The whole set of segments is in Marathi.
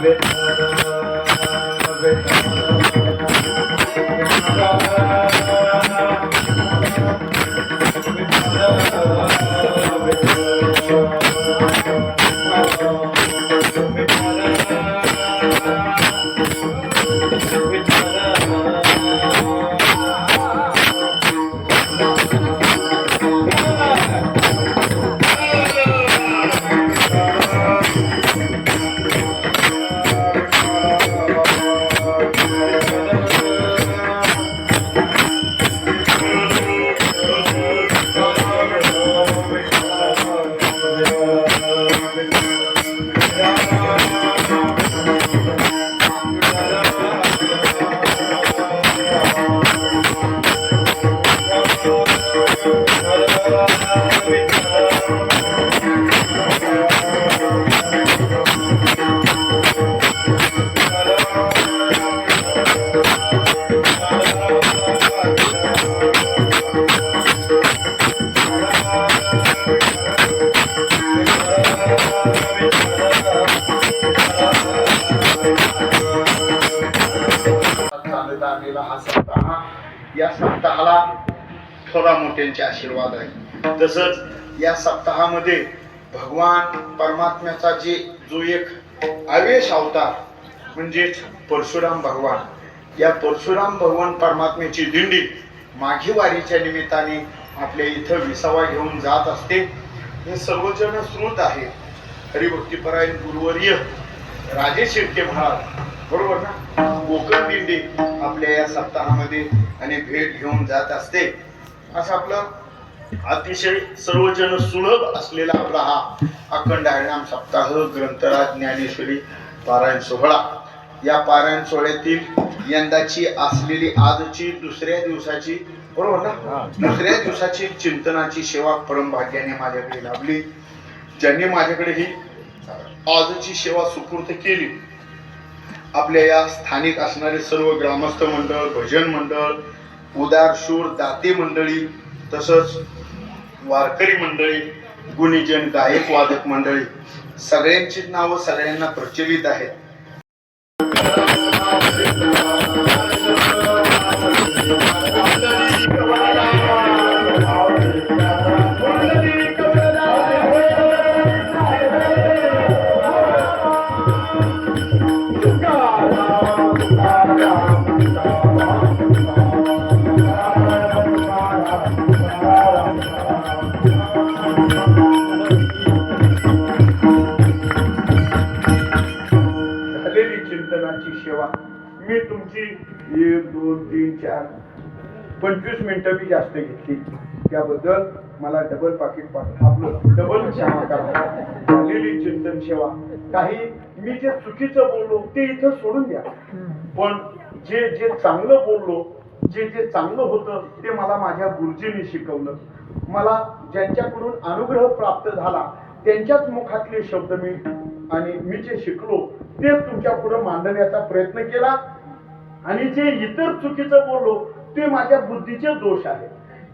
ver. केला हा सप्ताह या सप्ताहाला थोडा मोठ्यांचे आशीर्वाद आहे. तसंच या सप्ताहामध्ये भगवान परमात्म्याचा जे जो एक आवेश अवतार म्हणजेच परशुराम भगवान या परशुराम भगवान परमात्म्याची दिंडी माघी वारीच्या निमित्ताने आपल्या इथं विसावा घेऊन जात असते. हे सर्वजण श्रुत आहे हरिभक्तीपरायण गुरुवर्य राजेश शिर्के महाराज बरोबर ना? कोकण दिंडी आपल्या या सप्ताहामध्ये आणि भेट घेऊन जात असते. असं आपलं अतिशय सर्वजन सुलभ असलेला आपला हा अखंड हरिनाम सप्ताह ग्रंथराज ज्ञानेश्वरी पारायण सोहळा. या पारायण सोहळ्यातील यंदाची असलेली आजची दुसऱ्या दिवसाची बरोबर ना? दुसऱ्या दिवसाची चिंतनाची सेवा परमभाग्याने माझ्याकडे लाभली. ज्यांनी माझ्याकडे ही आजची सेवा सुपूर्त केली आपल्या या स्थानिक असणारे सर्व ग्रामस्थ मंडळ भजन मंडळ उदार शूर दाते मंडळी तसंच वारकरी मंडळी गुणीजन गायक वादक मंडळी सगळ्यांची नावं सगळ्यांना प्रचलित आहेत. चिंतनाची सेवा. मी तुमची एक दोन तीन चार पंचवीस मिनिटं मी जास्त घेतली. त्याबद्दल मला डबल पाकिट पाठवलं आपलं डबल क्षमा करा झालेली चिंतन सेवा. काही मी जे चुकीचं बोललो ते इथं सोडून द्या. पण जे जे चांगलं बोललो जे जे चांगलं होतं ते मला माझ्या गुरुजींनी शिकवलं. मला ज्यांच्याकडून अनुग्रह प्राप्त झाला त्यांच्याच मुखातले शब्द मी आणि मी जे शिकलो ते तुमच्यापुढे मांडण्याचा प्रयत्न केला. आणि जे इतर चुकीचं बोललो ते माझ्या बुद्धीचे दोष आहेत.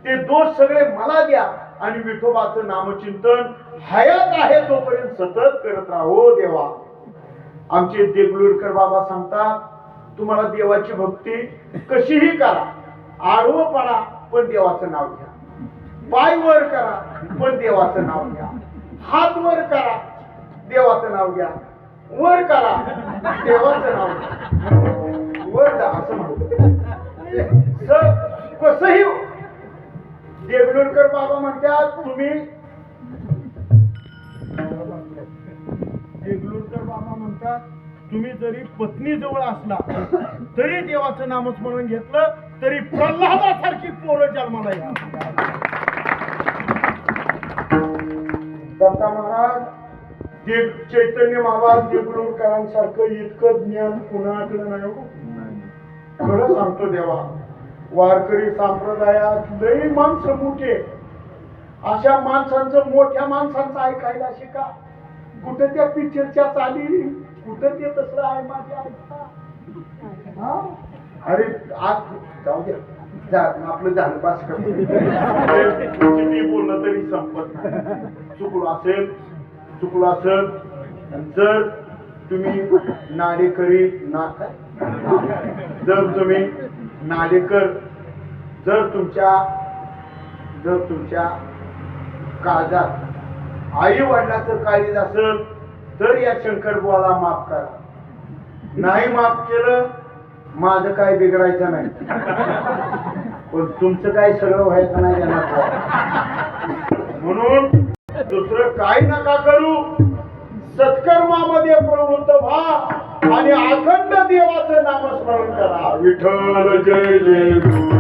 ते दोष सगळे मला द्या आणि विठोबाचं नामचिंतन हयात आहे तोपर्यंत सतत करत राहो देवा. आमचे देगलूरकर बाबा सांगतात तुम्हाला देवाची भक्ती कशीही करा आडवं पडा पण देवाचं नाव घ्या. पाय वर करा पण देवाचं नाव घ्या. हात वर करा देवाचं नाव घ्या. वर करा. देवाचं नाव. वर जा असं म्हणतो कसही कसंही हो. देगलूरकर बाबा म्हणतात तुम्ही देगलूरकर बाबा म्हणतात तुम्ही जरी पत्नी जवळ असला तरी देवाचं नामस्मरण घेतलं तरी प्रल्हादासारखी पोरं जन्माला या दत्ता महाराज जे चैतन्य महाराज देगलूरकरांसारखं इतकं ज्ञान कुणाकडे नाही हो. खरं सांगतो देवा वारकरी संप्रदायात लई माणसं मोठे अशा माणसांचं मोठ्या माणसांचं ऐकायला शिका. कुठं त्या पिक्चरच्या चाली कुठं ते तसलं आहे माझ्या ऐका? अरे आज जाऊ द्या. आपलं झालं पास कर. किती बोललं तरी संपत नाही. चुकलो असेल चुकलो असेल जर तुम्ही नाडेकरी ना जर तुम्ही नाडेकर जर तुमच्या जर तुमच्या काळजात आई वडिलाचं काळीज असेल तर या शंकर बुवाला माफ करा. नाही माफ केलं माझं काय बिघडायचं नाही. पण तुमचं काय सगळं व्हायचं नाही म्हणून दुसरं काय नका करू. सत्कर्मामध्ये प्रवृत्त व्हा आणि अखंड देवाचं नामस्मरण करा. विठ्ठल जय जय गुरु.